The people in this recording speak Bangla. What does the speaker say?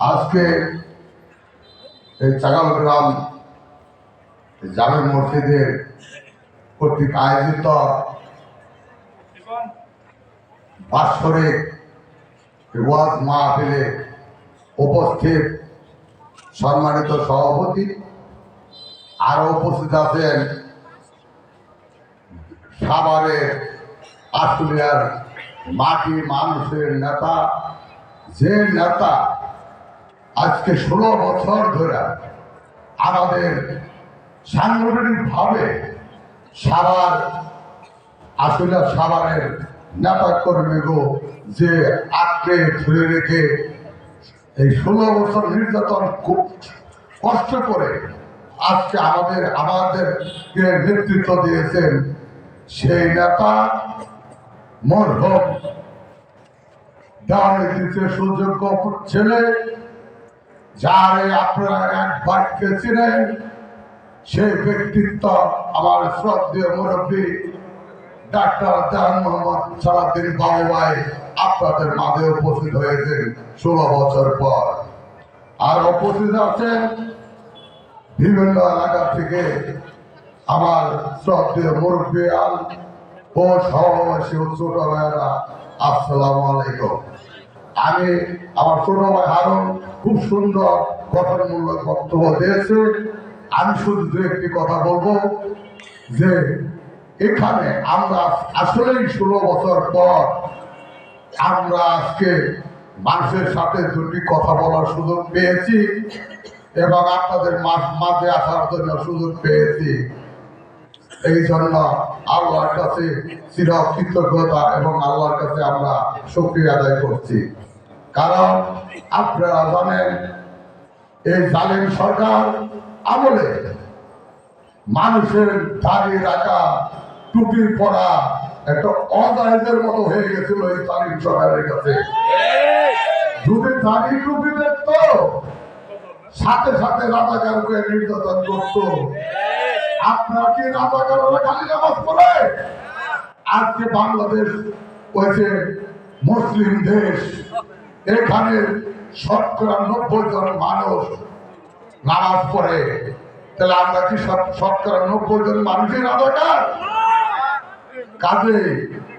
আজকে এই চাগালগ্রাম জামে মসজিদের কর্তৃক আয়োজিত বাৎসরিক ওয়াজ মাহফিলে উপস্থিত সম্মানিত সভাপতি আরও উপস্থিত আছেন সাভারের আশুলিয়ার মাটি মানুষের নেতা, যে নেতা আজকে ষোলো বছর ধরে আমাদের সাংগঠনিকভাবে সাভার আসলে সাভারের নেতা কর্মীগো যে আঁকড়ে ধরে রেখে এই ষোলো বছর নির্যাতন খুব কষ্ট করে আজকে আমাদের আমাদের নেতৃত্ব দিয়েছেন সেই নেতা মরহম। ডায়াবেটিসের সুযোগ্য ছেলে যারে আপনারা এক বাক্যে চিনেন সেই ব্যক্তিত্ব আমার শ্রদ্ধেয় মুরব্বী ডাক্তার জাহান মোহাম্মদ সারাদিন বাবু ভাই আপনাদের মাঝে উপস্থিত হয়েছেন ষোলো বছর পর। আর উপস্থিত আছেন বিভিন্ন এলাকা থেকে আমার শ্রদ্ধেয় মুরব্বী আল ও সহবাসী ছোট ভাইয়েরা আসসালামু আলাইকুম। আমি আমার ছোট ভাই হারুন খুব সুন্দর গঠনমূলক বক্তব্য দিয়েছে। আমি শুধু দু একটি কথা বলব যে এখানে আমরা আসলেই ষোলো বছর পর আমরা আজকে মানুষের সাথে দুটি কথা বলার সুযোগ পেয়েছি এবং আপনাদের মাঝ- আসার জন্য সুযোগ পেয়েছি। এই জন্য আল্লাহর কাছে চির কৃতজ্ঞতা এবং আল্লাহর কাছে আমরা শুক্রিয়া আদায় করছি। কারণ আপনারা জানেন এই জালিম সরকার আমলে মানুষের দাঁড়িয়ে রাখা, টুপি পরা একটা অজায়দের মতো হয়ে গেছিল এই জালিম সরকারের কাছে। যদি দাঁড়িয়ে টুপি দেখতো, সাথে সাথে রাজাকারকে নির্যাতন করতো। আপনার কি রাজাকাররা খালি নামাজ পড়ে? আজকে বাংলাদেশ হয়েছে মুসলিম দেশ। এখানে শতকরা নব্বই জন মানুষ নামাজ পড়ে। তাহলে আমরা কি শত- শতকরা নব্বই জন মানুষের রাজাকার কাজে